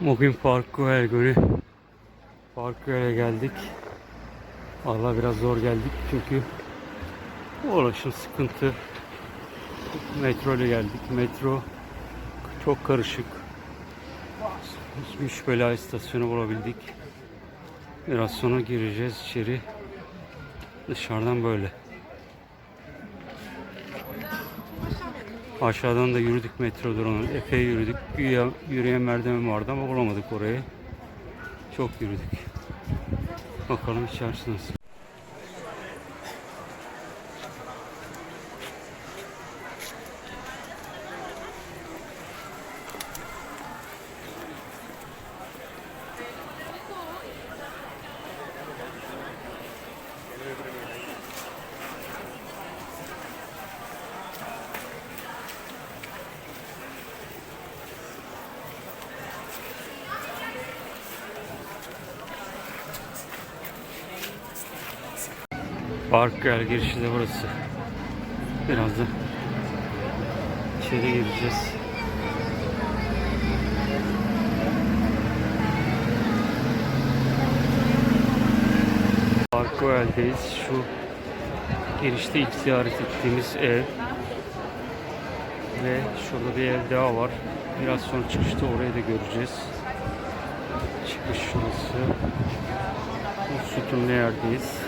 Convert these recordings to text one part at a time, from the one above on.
Bugün Parkkoel günü. Parkkoel'e geldik. Vallahi biraz zor geldik çünkü ulaşım sıkıntı. Metro ile geldik. Metro çok karışık. Üç bela istasyonu bulabildik. Biraz sonra gireceğiz içeri. Dışarıdan böyle. Aşağıdan da yürüdük metro durağına. Epey yürüdük. Güya yürüyen merdiven vardı ama bulamadık orayı. Çok yürüdük. Bakalım içerisi nasıl. Park gel girişi de burası. Birazdan içeri gireceğiz. Park Royal'deyiz. Şu girişte ilk ziyaret ettiğimiz ev. Ve şurada bir ev daha var. Biraz sonra çıkışta orayı da göreceğiz. Çıkış şurası. Bu sütunlu yerdeyiz.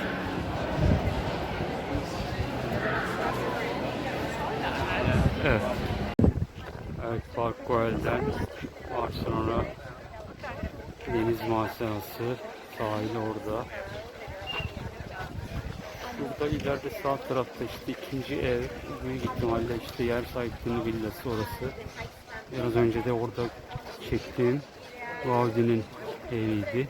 Evet. Evet Park Goel'den var deniz manzarası sahil orada. Burada ileride sağ tarafta işte ikinci ev büyük ihtimalle işte yer sahipliğinin villası orası. Biraz önce de orada çektiğim Gaudi'nin eviydi.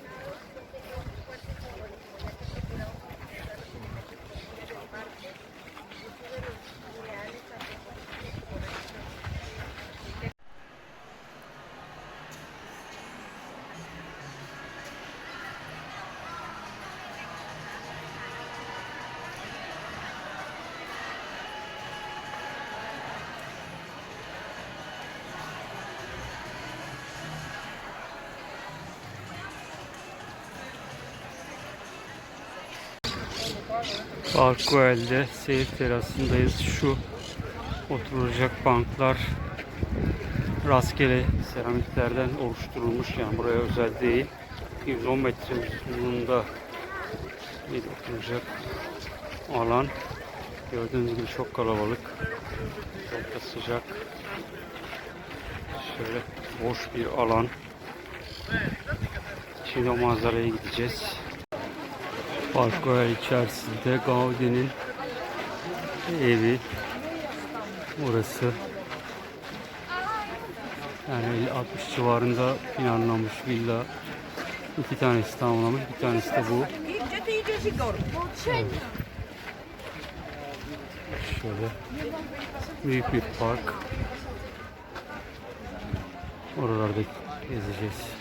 Park Goel'de seyir terasındayız. Şu oturacak banklar rastgele seramiklerden oluşturulmuş yani buraya özel değil. 110 metre uzunluğunda bir oturacak alan. Gördüğünüz gibi çok kalabalık. Çok da sıcak. Şöyle boş bir alan. Şimdi o manzaraya gideceğiz. Park Royal içerisinde Gaudi'nin evi burası. Yani 60 civarında planlanmış villa. İki tanesi tamamlamış, bir tanesi de bu. Şöyle büyük bir park. Oralarda gezeceğiz.